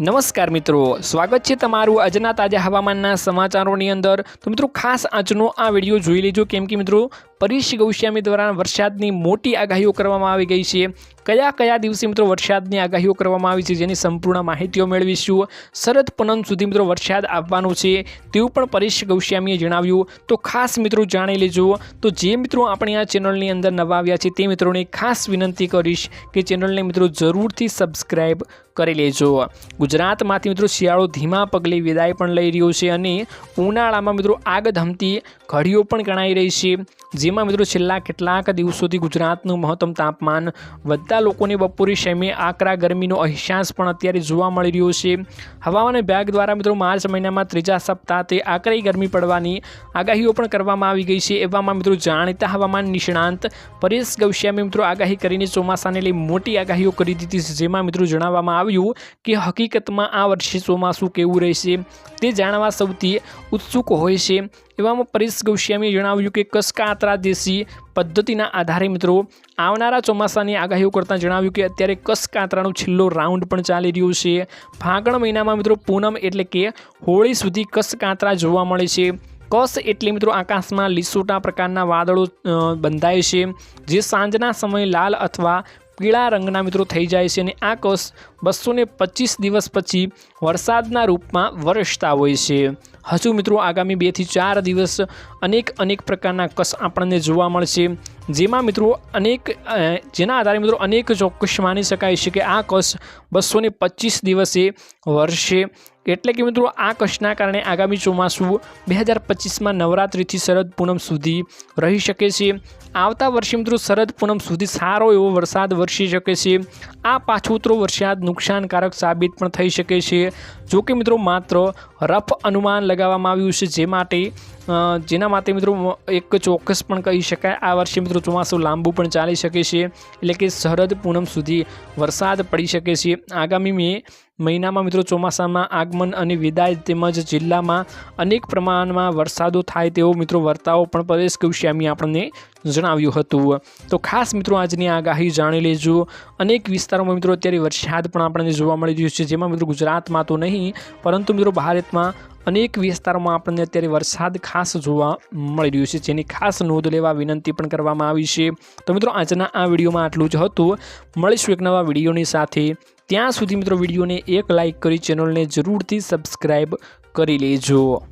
નમસ્કાર મિત્રો, સ્વાગત છે તમારું આજના તાજા હવામાનના સમાચારોની અંદર. તો મિત્રો, ખાસ આજનો આ વીડિયો જોઈ લેજો. કેમ કે મિત્રો પરેશ ગૌસ્વામી દ્વારા વરસાદની મોટી આગાહીઓ કરવામાં આવી ગઈ છે. કયા કયા દિવસે મિત્રો વરસાદની આગાહીઓ કરવામાં આવી છે જેની સંપૂર્ણ માહિતીઓ મેળવીશું. શરદ પનમ સુધી મિત્રો વરસાદ આવવાનો છે. તેવું પણ પરેશ ગૌસ્વામીએ જણાવ્યું. તો ખાસ મિત્રો જાણી લેજો. તો જે મિત્રો આપણે આ ચેનલની અંદર નવા આવ્યા છે તે મિત્રોને ખાસ વિનંતી કરીશ કે ચેનલને મિત્રો જરૂરથી સબસ્ક્રાઈબ કરી લેજો. ગુજરાતમાંથી મિત્રો શિયાળો ધીમા પગલે વિદાય પણ લઈ રહ્યો છે અને ઉનાળામાં મિત્રો આગ ધમતી ઘડીઓ પણ ગણાઈ રહી છે. જેમાં મિત્રો છેલ્લા કેટલાક દિવસોથી ગુજરાતનું મહત્તમ તાપમાન વધતા લોકોને બપોરી સેમે આકરા ગરમીનો અહેસાસ પણ અત્યારે જોવા મળી રહ્યો છે. હવામાન વિભાગ દ્વારા મિત્રો માર્ચ મહિનામાં ત્રીજા સપ્તાહે આકરી ગરમી પડવાની આગાહીઓ પણ કરવામાં આવી ગઈ છે. એવામાં મિત્રો જાણીતા હવામાન નિષ્ણાંત પરેશ ગૌસ્વામી મિત્રો આગાહી કરીને ચોમાસાને લઈ મોટી આગાહીઓ કરી દીધી છે. જેમાં મિત્રો જણાવવામાં આવ્યું કે હકીકતમાં આ વર્ષે ચોમાસું કેવું રહેશે તે જાણવા સૌથી ઉત્સુક હોય છે. એવામાં પરેશ ગૌસ્વામીએ જણાવ્યું કે કસકાતરા દેશી પદ્ધતિના આધારે મિત્રો આવનારા ચોમાસાની આગાહીઓ કરતાં જણાવ્યું કે અત્યારે કસકાતરાનો છેલ્લો રાઉન્ડ પણ ચાલી રહ્યો છે. ફાગણ મહિનામાં મિત્રો પૂનમ એટલે કે હોળી સુધી કસકાતરા જોવા મળે છે. કસ એટલે મિત્રો આકાશમાં લીસોટા પ્રકારના વાદળો બંધાય છે. જે સાંજના સમયે લાલ અથવા પીળા રંગના મિત્રો થઈ જાય છે અને આ કસ બસો દિવસ પછી વરસાદના રૂપમાં વરસતા હોય છે. હજુ મિત્રો આગામી બેથી ચાર દિવસ અનેક અનેક પ્રકારના કસ આપણને જોવા મળશે. જેમાં મિત્રો અનેક જેના આધારે મિત્રો અનેક ચોક્કસ માની શકાય છે કે આ કસ બસો પચીસ દિવસે વર્ષે એટલે કે મિત્રો આ કશના કારણે આગામી ચોમાસું બે હજાર પચીસમાં નવરાત્રિથી શરદ પૂનમ સુધી રહી શકે છે. આવતા વર્ષે મિત્રો શરદ પૂનમ સુધી સારો એવો વરસાદ વરસી શકે છે. આ પાછોતરો વરસાદ નુકસાનકારક સાબિત પણ થઈ શકે છે. જો કે મિત્રો માત્ર રફ અનુમાન લગાવવામાં આવ્યું છે જે માટે જેના માટે મિત્રો એક ચોક્કસ પણ કહી શકાય. આ વર્ષે મિત્રો ચોમાસું લાંબુ પણ ચાલી શકે છે, એટલે કે શરદ પૂનમ સુધી વરસાદ પડી શકે છે. આગામી મે મહિનામાં મિત્રો ચોમાસામાં આગમન અને વિદાય તેમજ જિલ્લામાં અનેક પ્રમાણમાં વરસાદો થાય તેવો મિત્રો વર્તાવો પણ પરેશ ગૌસ્વામી આપણને જણાવ્યું હતું. તો ખાસ મિત્રો આજની આગાહી જાણી લેજો. અનેક વિસ્તારોમાં મિત્રો અત્યારે વરસાદ પણ આપણને જોવા મળી રહ્યું છે. જેમાં મિત્રો ગુજરાતમાં તો નહીં, પરંતુ મિત્રો ભારતમાં અનેક વિસ્તારોમાં આપણને અત્યારે વરસાદ ખાસ જોવા મળી રહ્યું છે, જેની ખાસ નોંધ લેવા વિનંતી પણ કરવામાં આવી છે. તો મિત્રો, આજના આ વિડીયોમાં આટલું જ હતું. મળીશું એક નવા વિડીયોની સાથે. ત્યાં સુધી મિત્રો, વિડીયોને એક લાઇક કરી ચેનલને જરૂરથી સબસ્ક્રાઈબ કરી લેજો.